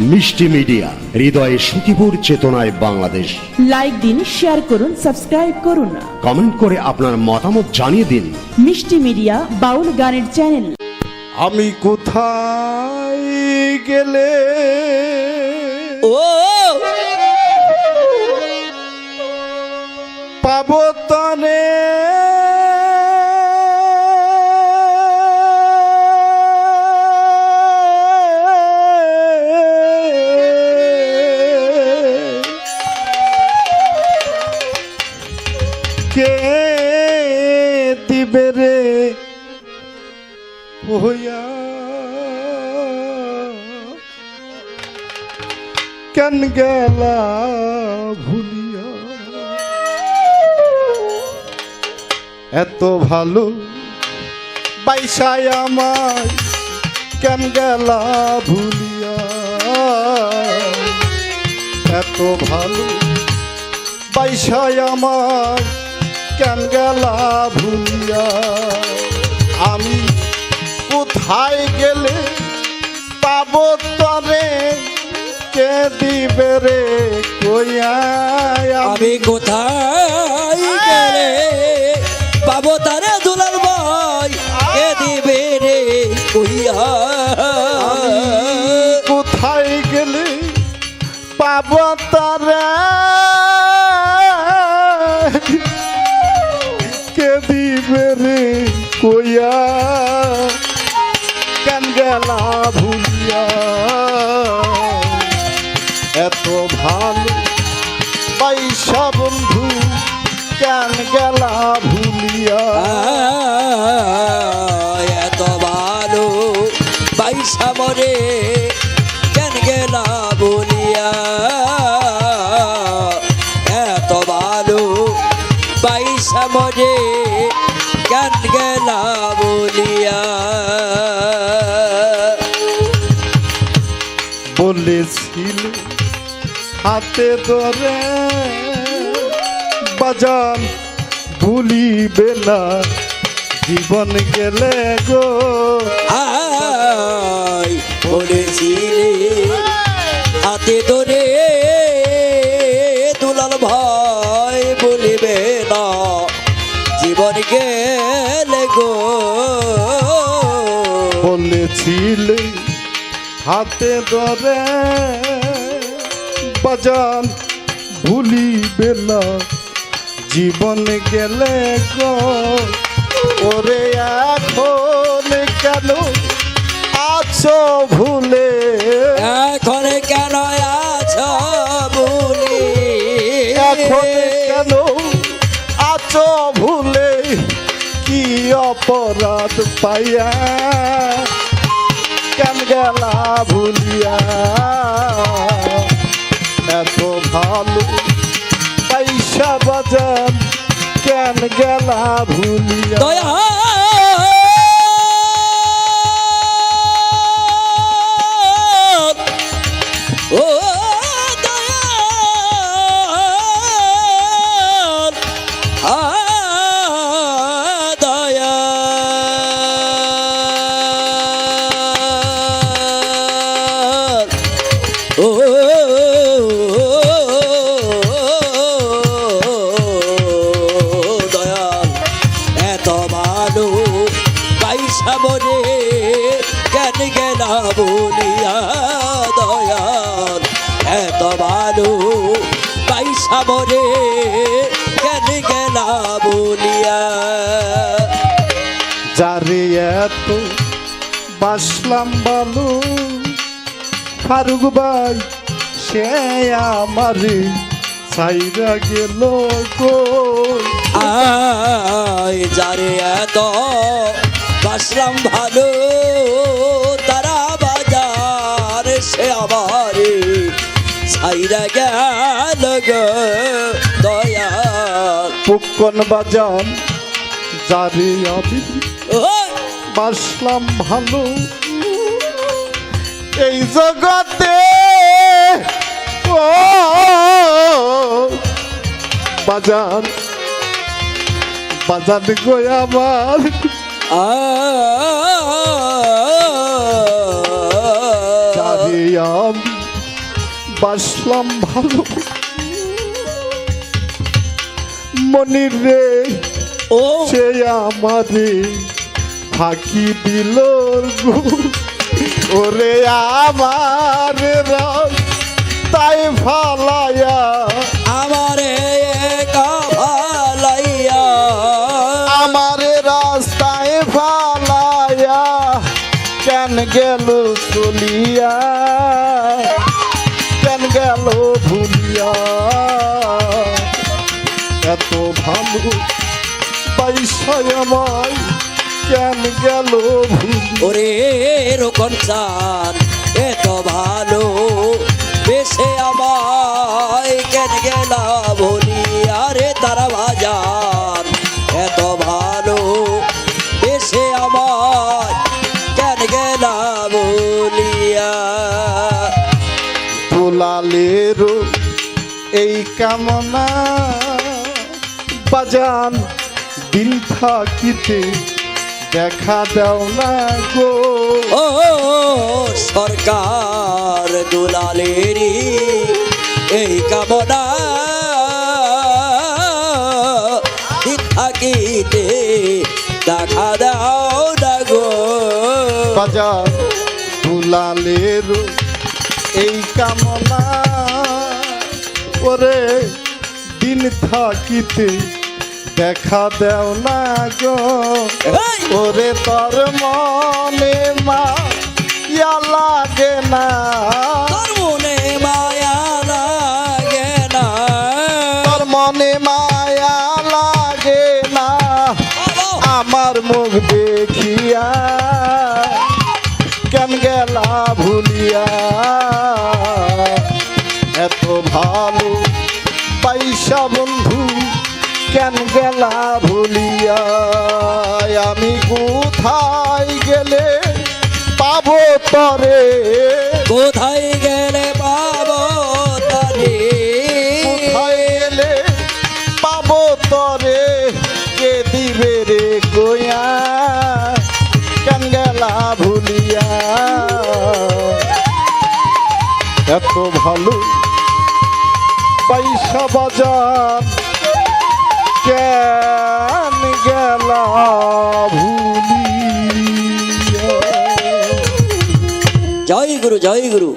মিষ্টি মিডিয়া হৃদয়ে সুখীপুর চেতনায় বাংলাদেশ। লাইক দিন শেয়ার করুন সাবস্ক্রাইব করুন। কমেন্ট করে আপনার মতামত জানিয়ে দিন। মিষ্টি মিডিয়া বাউল গানের চ্যানেল আমি কোথায় গেলে? ও! পাবো কেন গেলা ভুলিয়া? এত ভালো বাইসায় আমায় কেন গেলা ভুলিয়া? এত ভালো বাইসায় আমায় কেন গেলা ভুলিয়া? আমি কোথায় গেলে পাবো তরে? কে দিবে রে কইয়া আমি কোথায় গেলে? পাবো তারে দুলার ভাই কে দিবে রে কইয়া? কোথায় গেলে পাব ভালো পয়সা বন্ধু কেন গেলা ভুলিয়া? এত ভালো বাইসা মরে কেন গেলা বলিয়া এত ভালো বাইসা মরে কেন গেলা বলিয়া বলেছিল হাতে ধরে বাজান ভুলিবে না জীবন গেলে গো। আই বলেছিলে হাতে ধরে দুলাল ভাই বলিবে না জীবন গেলে গো। বলেছিলে হাতে ধরে বাজান ভুলিবে না জীবন গেলে ওরে এখন কেন আছো ভুলে? এখন কেন আছো বলি এখন কেন আছো ভুলে? কি অপরাধ পাইয়া কেন গেলা ভুলিয়া? এত ভালো পয়সা বাজার কেন গেলা ভুলিয়া? গেলা বলিয়া দয়াল এত ভালো পয়সা মরে কেন গেলা বলিয়া? যারে এত বাসলাম বালু ফারুক ভাই সে আমারে সাইরা গেল আয় যারে এত বাসলাম ভালো সে আবার ছাইরা গেল গো দয়াল। পুকন বাজান আমি ওই! বাসলাম ভালো। এই জগতে ও বাজার বাজার গো আমার। আ বাসলাম ভালো। মনির রে ও। সে আমারে ফাঁকি দিল ওরে আমার রস তাই ফালায়া আমারে একা ভালাইয়া আমার রাস্তায় ফালায়া কেন গেল চলিয়া? গেল ভুলিয়া এত ভালো পয়সায় আমায় কেন গেল ওরে রোকন চান এত ভালো বেশে আমায় কেন গেলা? তোলালের এই কামনা। বাজান দিন থাকিতে দেখা দাও না গো। ও সরকার দুলালেরই এই কামনা। থাকিতে দেখা দাও না গো। বাজান তোলালের এই কামনা ওরে দিন থাকিতে দেখা দেও না গো! ওরে তোর মনে মা ইয়া লাগে না। মনে মায়া লাগে না। মনে আমার মুখ দেখিয়া কেন গেলা ভুলিয়া ভালো পয়সা বন্ধু কেন গেলা ভুলিয়া? আমি কোথায় গেলে পাবো তরে? কোথায় গেলে পাবো তারে? কোথায় গেলে পাবো তরে? কে দিবে রে গোয়া কেন গেলা ভুলিয়া? এত ভালো পয়সা বাজার কেন গেলা ভুলিয়া? জয় গুরু জয় গুরু।